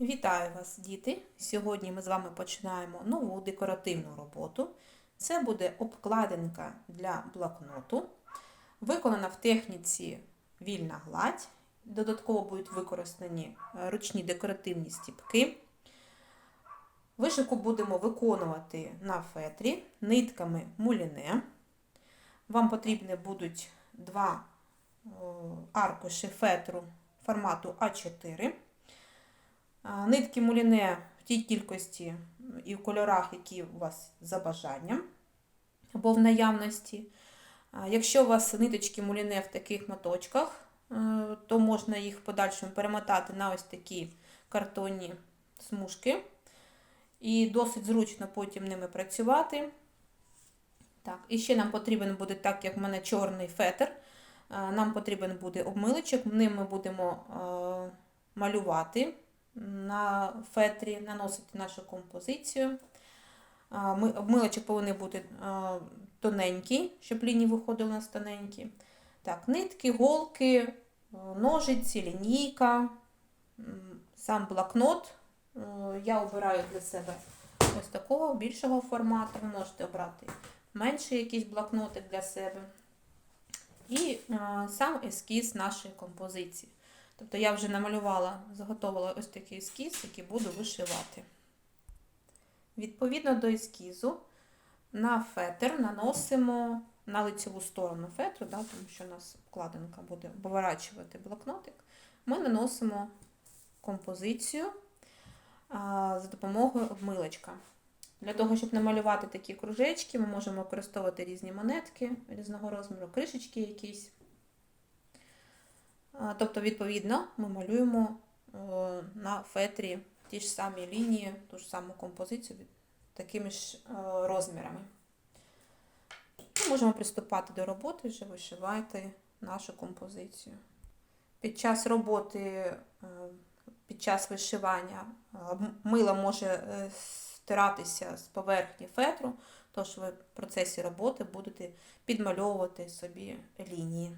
Вітаю вас, діти! Сьогодні ми з вами починаємо нову декоративну роботу. Це буде обкладинка для блокноту, виконана в техніці вільна гладь. Додатково будуть використані ручні декоративні стіпки. Вишивку будемо виконувати на фетрі нитками муліне. Вам потрібні будуть два е, аркуші фетру формату А4. Нитки муліне в тій кількості і в кольорах, які у вас за бажанням або в наявності. Якщо у вас ниточки муліне в таких моточках, е, то можна їх в подальшому перемотати на ось такі картонні смужки. І досить зручно потім ними працювати. Так, і ще нам потрібен буде, так як в мене чорний фетр, е, нам потрібен буде обмилочок, ним ми будемо е, малювати на фетрі, наносити нашу композицію. А, Ми, повинен бути тоненький, щоб лінії виходили у нас тоненькі. Так, нитки, голки, ножиці, лінійка, сам блокнот. Е, Я обираю для себе ось такого більшого формату. Ви можете обрати менший якийсь блокнотик для себе. І е, сам ескіз нашої композиції. Тобто я вже намалювала, заготовила ось такий ескіз, який буду вишивати. Відповідно до ескізу, на фетр наносимо на лицеву сторону фетру, да, тому що у нас вкладинка буде обворачувати блокнотик, ми наносимо композицію а, за допомогою обмилочка. Для того, щоб намалювати такі кружечки, ми можемо використовувати різні монетки різного розміру, кришечки якісь. Тобто, відповідно, ми малюємо на фетрі ті ж самі лінії, ту ж саму композицію такими ж розмірами. Ми можемо приступати до роботи, вже вишивати нашу композицію. Під час роботи, під час вишивання мило може е, стиратися з поверхні фетру, тож ви в процесі роботи будете підмальовувати собі лінії.